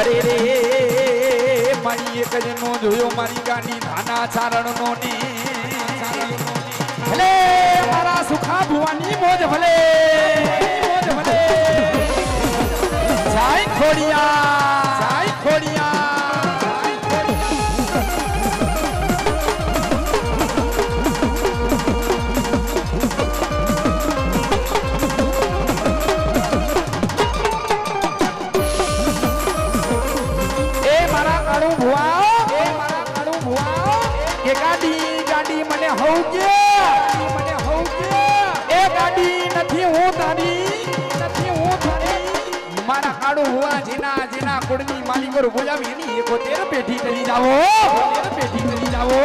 અરે રે, મારી એક જ નો જોયો, મારી ગાડી નાના ચારણ નો. ભલે મારા સુખા ભુવાની મોજ ભલે મોજ ભલે. જાય ખોડિયા. મારા કાળુ ભુવા જીના, જેના કુળની માલિકો બોલાવી એની એકોતેર પેઢી કરી જાવો પેઢી કરી જાવો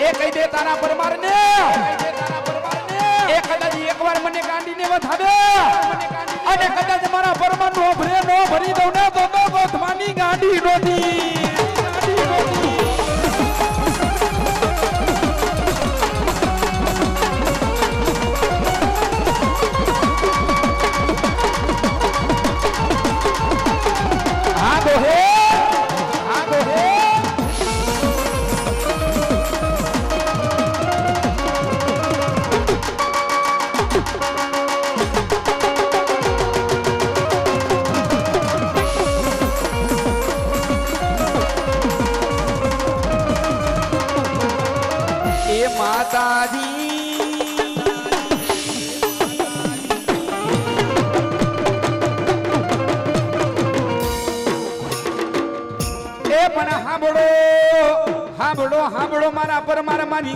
એ કહી દે તારા પરમાર ને કહી દે તારા પરમાર ને એ કદાચ એકવાર મને ગાંડીને વધારે અને કદાચ મારા પરમાર નો ભરે નો ભરી દઉં ને તો ગોથમાની ગાંડી નોતી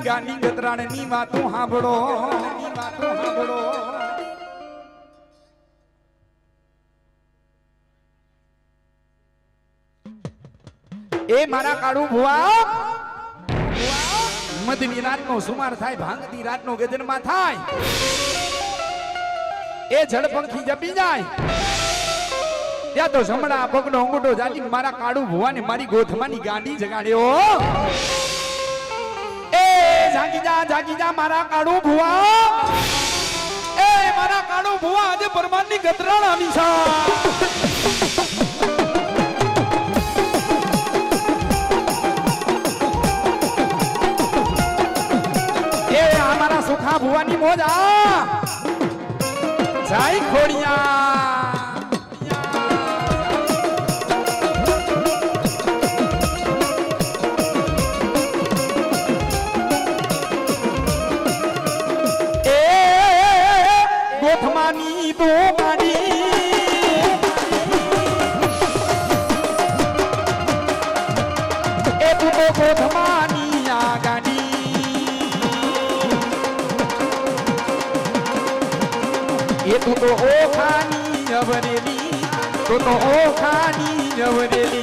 ગાની ગતરાણની વાતો સાંભળો. એ મારા કાળુ ભુવા. મધની રાતનો સુમાર થાય, ભાંગતી રાતનો ગજનમાં થાય. એ જળપંખી જપી જાય. ત્યાં તો જમણા પગનો અંગૂઠો જાતી મારા કાળુ ભુવાને મારી ગોથમાની ગાંડી જગાડ્યો. જાગી જા જાગી જા મારા કાળુ ભુવા. એ મારા કાળુ ભુવા, આજે પરમારની ગતરાણાની છે. એ આ સુખા ભુવાની મોજ જાય ખોડિયા. તું ઓખાની અવરેલી તો તો ઓખાની અવરેલી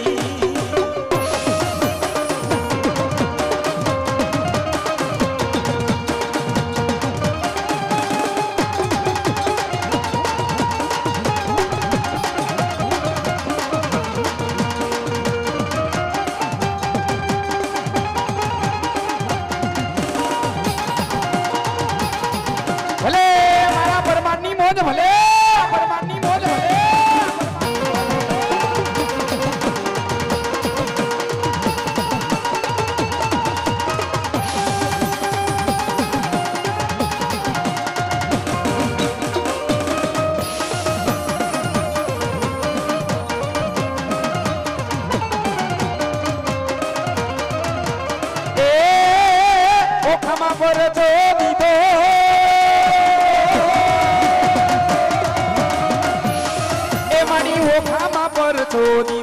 Tony.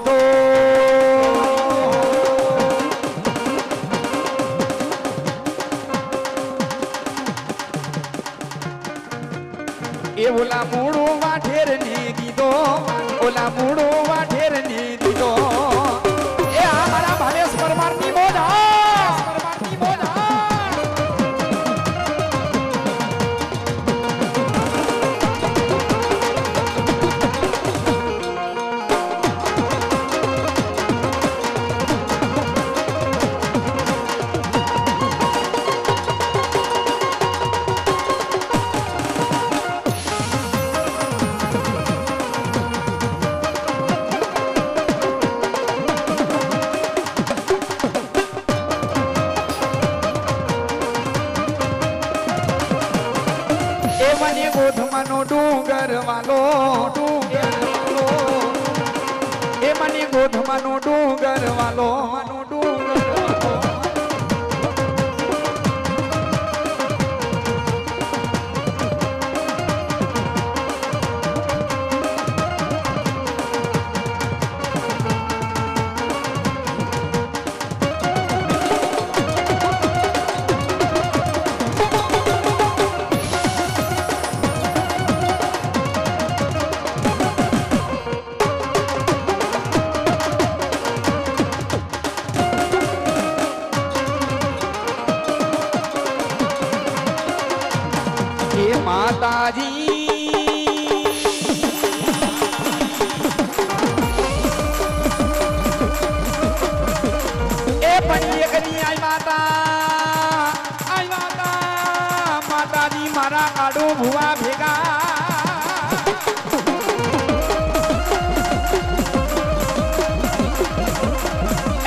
ભુવા ભેગા.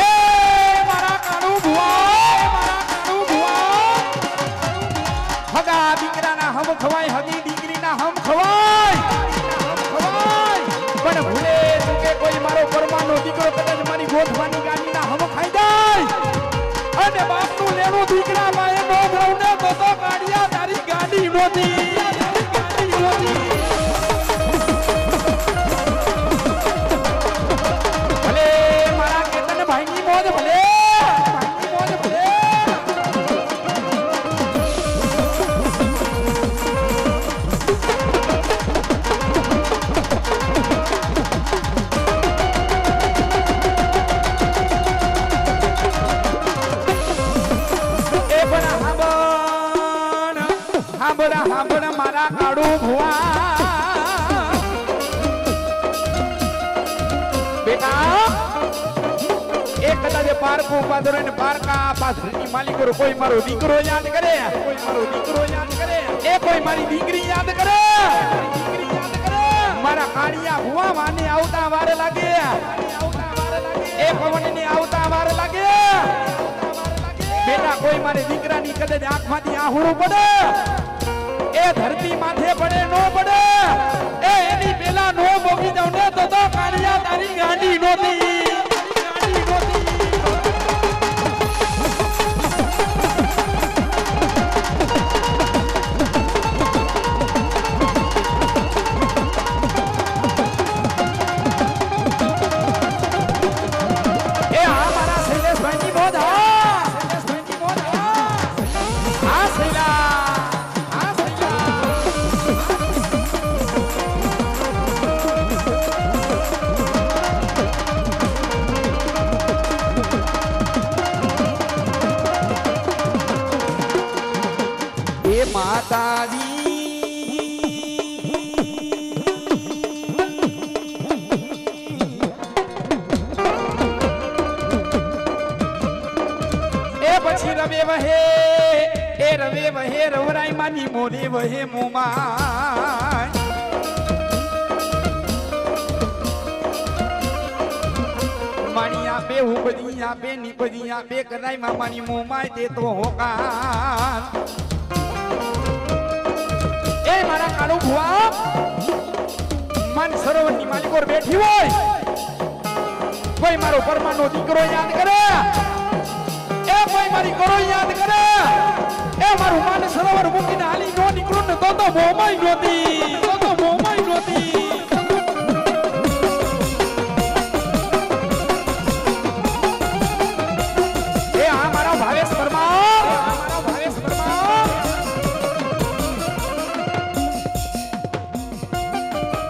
એ મારા મારા કાળુ ભુવા. હમ ખવાય, હગી દીકરીના હમ ખવાય. ખવાય પણ ચૂકે કોઈ મારો પરમાનો દીકરો કદાચ મારી ગોઠવાની ગાડીના હમ ખાઈ જાય. અને બાપનું લેવું દીકરા માએ નો ભરવને તો તો કાઢિયા તારી ગાડી નોતી મારો દીકરો યાદ કરે. કોઈ મારો દીકરો યાદ કરે. એ કોઈ મારી દીકરી યાદ કરે. મારા કાળિયા ભુવા માને આવતા વાર લાગે. એ પવન ને આવતા વાર લાગે. બેટા, કોઈ મારી દીકરાની કદાચ આંખમાંથી આહુરું પડે. એ ધરતી માથે પડે, નો પડે. એ એની પેલા નો ભોગી જાવ ને તો કાળિયા તારી ગાંડી નોતી વહે મોમાય માણી આપે ઉપદી આપે નીપદી આપે કદાય મામાની મોમાય તે તો હોકાર એ મારા કાળુ ભુવા, મન સરોવરની માલિકોર બેઠી હોય. કોઈ મારો પરમાનો દીકરો યાદ કરે? એ કોઈ મારી કરો યાદ કરે? એ મારું માન સરોવર મૂકીને હાલી નો ને તો તો મોમાઈ નહોતી તો તો મોમાઈ નહોતી એ આ મારા ભાવેશ પરમાર. મારા ભાવેશ પરમાર.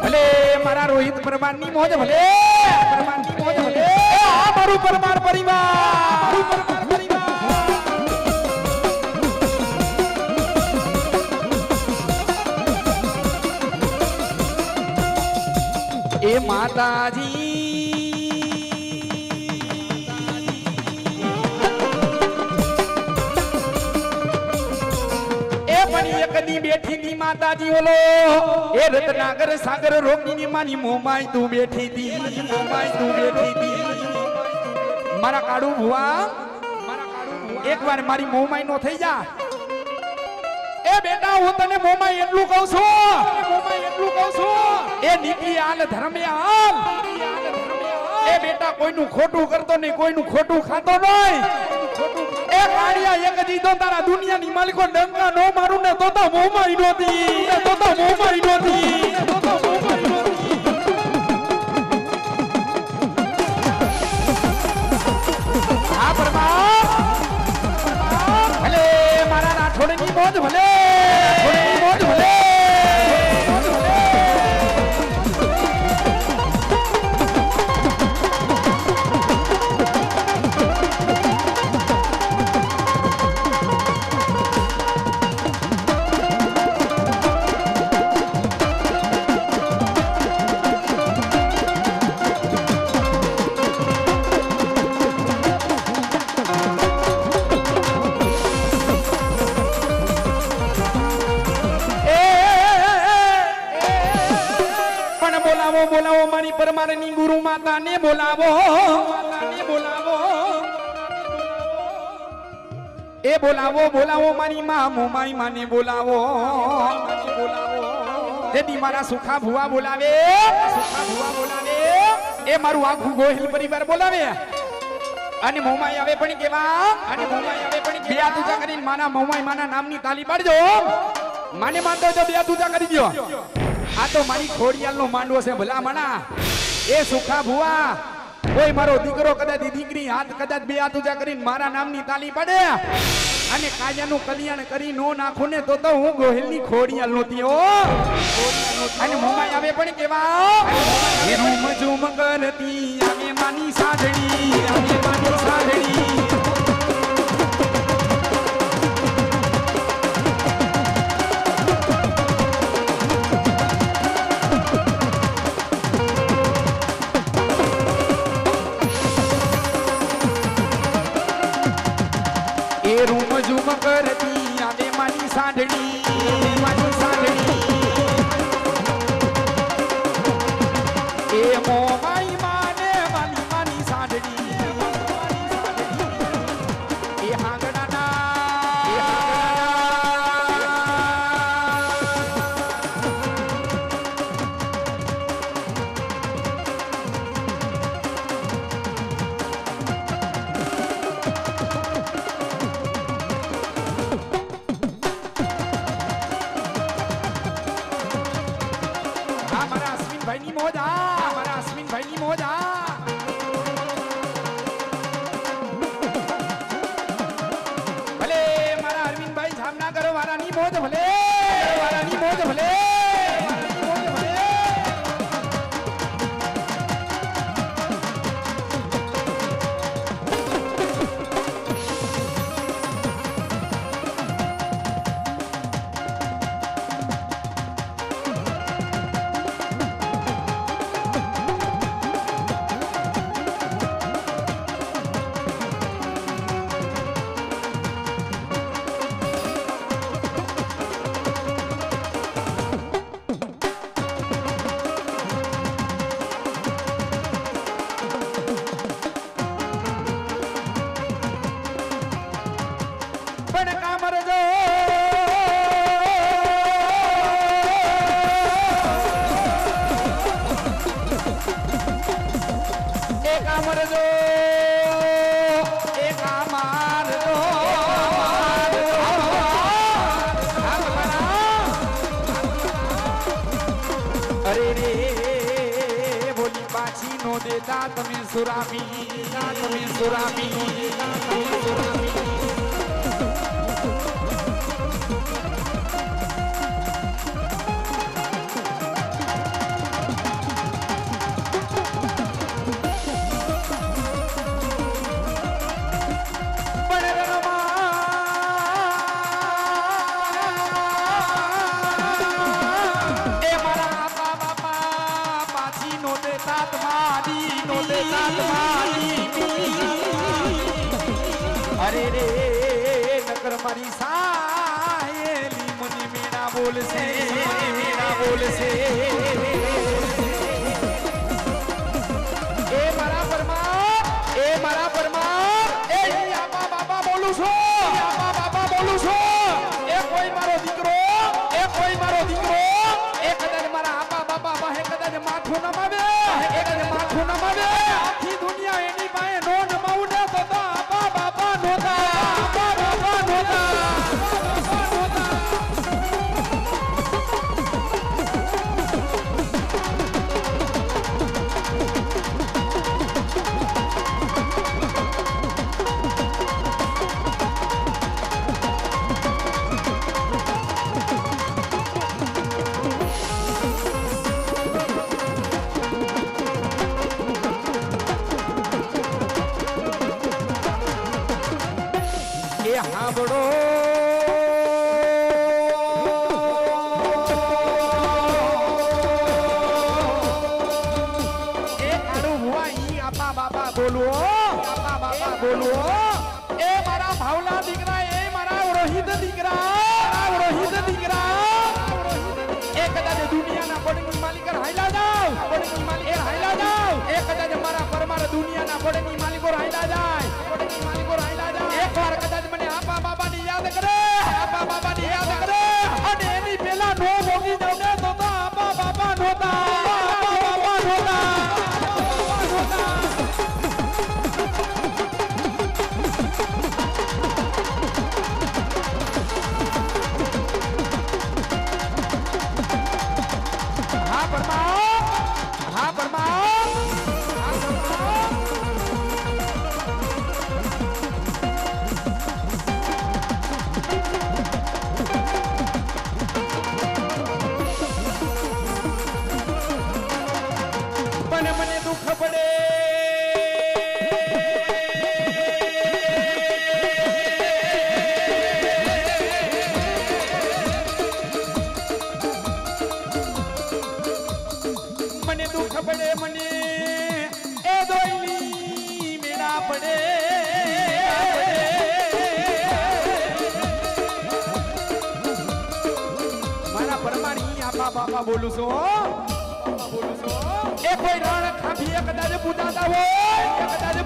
ભલે મારા રોહિત પરમારની મોજ ભલે. પરમારની મોજ ભલે. આ મારું પરમાર પરિવાર. પરમાર માતાજી. એ પણ એક બેઠી દી માતાજી ઓલો. એ રત્નાગર સાગર રોગની માની મોમાઈ તું બેઠી દી મોમાઈ તું બેઠી મારા કાળુ ભુવા કાળુ ભુવા એકવાર મારી મોમાઈ નો થઈ જા. એ બેટા, હું તને મોમાં એટલું કહું છું. મોમાં કહું છું એ નીતિ આલ ધર્મે એ બેટા, કોઈનું ખોટું કરતો નહીં, કોઈનું ખોટું ખાતો નહીં. એ કાળિયા એક દીધો તારા દુનિયાની માલિકો ડંકા નો મારું ને તો તો મોમાં નહોતી તો. તો મોમાં નહોતી તો. તો મોમાં ભલે. બોલાવો બોલાવો મારી માં મોમાઈ માને બોલાવો જેથી મારા સુખા ભુવા બોલાવે, સુખા ભુવા બોલાવે. એ મારું આખું ગોહિલ પરિવાર બોલાવે. અને મોમાઈ આવે પણ કેવા? અને મોમાઈ આવે પણ બે તુજા કરીને માના મોમાઈ માના નામની તાલી પાડજો. માને માનતો તો બે ઊંચા કરી દો આ તો મારી ખોડિયાલનો માંડવો છે, ભલા મણા. એ સુખા ભુવા કોઈ મારો દીકરો કદાચ દીકરી હાથ કદાચ બે હાથ ઊંચા કરીને મારા નામની તાલી પડે. અને કાયાનું કલ્યાણ કરી નો નાખું ને તો તો હું ગોહિલની ખોડિયાલ નહોતી ઓ અને મોમાઈ આવે પણ કેવા? રૂમ ઝૂમ કરતી આવે માની સાધણી આવે માની સાધણી તમે સુરામી તમે સુરામી તમે સુરામી અરે રે, નકર મારી સાહેલી મને મીણા બોલશે મીણા બોલશે. એ મારા પરમાર, એ મારા પરમાર, એ આપા બાપા બોલું છું આપા બાપા બોલું છું. એ કોઈ મારો દીકરો, એ કોઈ મારો દીકરો, એ કદાચ મારા આપા બાપા પાસે કદાચ માથું નમાવે, એ કદાચ માથું નમાવે. પરમાર દુનિયાના પડની માલિકો હાઈલા જાય પડની માલિકો હાઈલા જાય એકવાર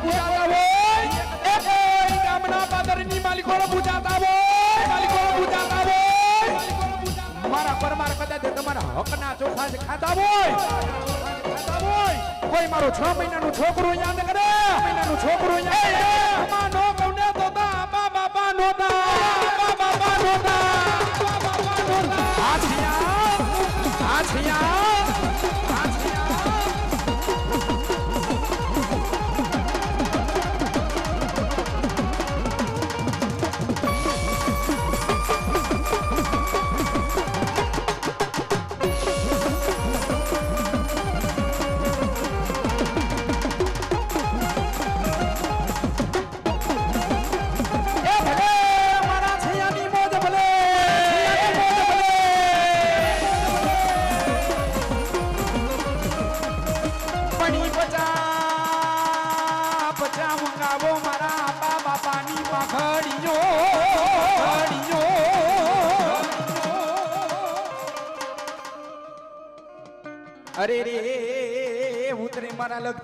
પૂજાતા હોય? એ કોઈ ગામના પાદરની માલિકો પૂજાતા હોય? માલિકો પૂજાતા હોય? મારા પરમાર કદાચ તમારા હકના ચોખા જ ખાતા હોય? કોઈ મારો છ મહિનાનું છોકરું યાદ કરે? મહિનાનું છોકરું યાદ નો કહું ને તો બાબા બાપા નોતા. આપા બાપા નોતા. આપા બાપા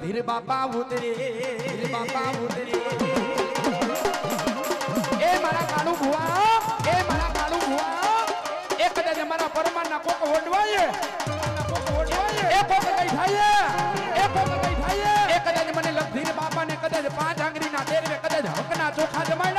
ધીર બાપા ઉતરે ધીર બાપા ઉતરે. એ મારા કાળુ ભુવા, એ મારા કાળુ ભુવા. એ કદાચ મારા પરમારના કોક ઓડવાય એ કોક કઈ થાય એ કોક કઈ થાય એ કદાચ મને લગધીર બાપાને કદાચ પાંચ આંગળીના તેરવે, કદાચ હકના ચોખા જમાડ્યા.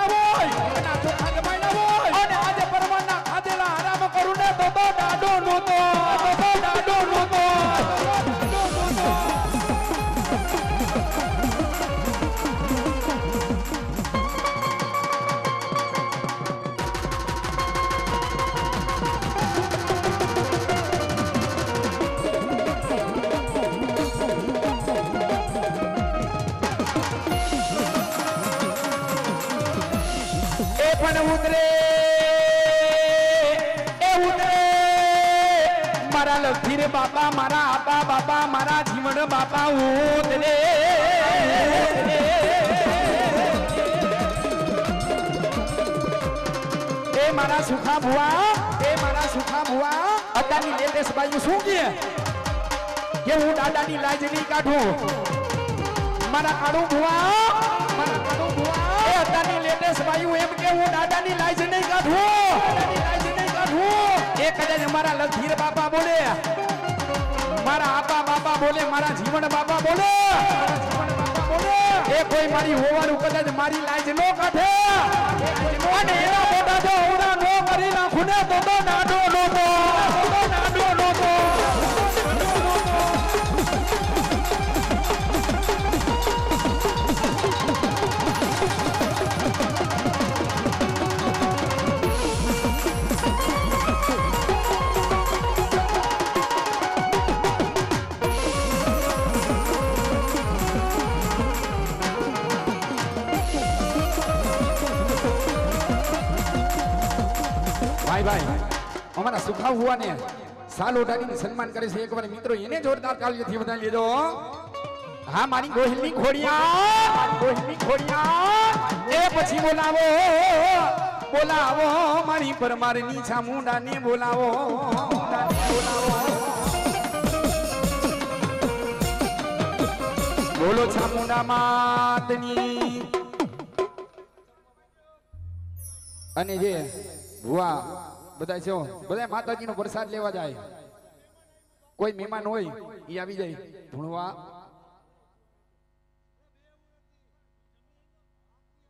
પણ ઉતરે, એ ઉતરે. મારા લખીર બાપા, મારા આપા બાપા, મારા જીવન બાપા ઉતરે. એ મારા સુખા ભુવા, એ મારા સુખા ભુવા. અત્યારની લેટેસ્ટ બાજુ શું કહે કે હું દાદાની લાજ નહીં કાઢું. મારા કાઢું ભુવા અત્યારની ભાઈ એમ કે હું દાદાની લાજ નહીં કાઢું એ કદાચ મારા લખીર બાપા બોલે. મારા આપા બાપા બોલે, મારા જીવન બાપા બોલે. એ કોઈ મારી હોવાનું કદાચ મારી લાજ નો કાઢે. અને એના મોટા જો અવરા નો કરી નાખું ને, તો નાડો નોતો અમારા સુખા હુવાને સાલ ઓઢાડીને સન્માન કરે છે. એકવાર મિત્રો, એને જોરદાર તાળીઓથી વધાવી લેજો. હા, મારી ગોહિલની ખોડિયા. ગોહિલની ખોડિયા. એ પછી બોલાવો બોલાવો મારી પરમારની ચામુંડાને બોલાવો બોલાવો. બોલો ચામુંડા માતની. અને જે ભુવા બધા છે બધા માતાજીનો પ્રસાદ લેવા જાય. કોઈ મહેમાન હોય એ આવી જાય. ભણવા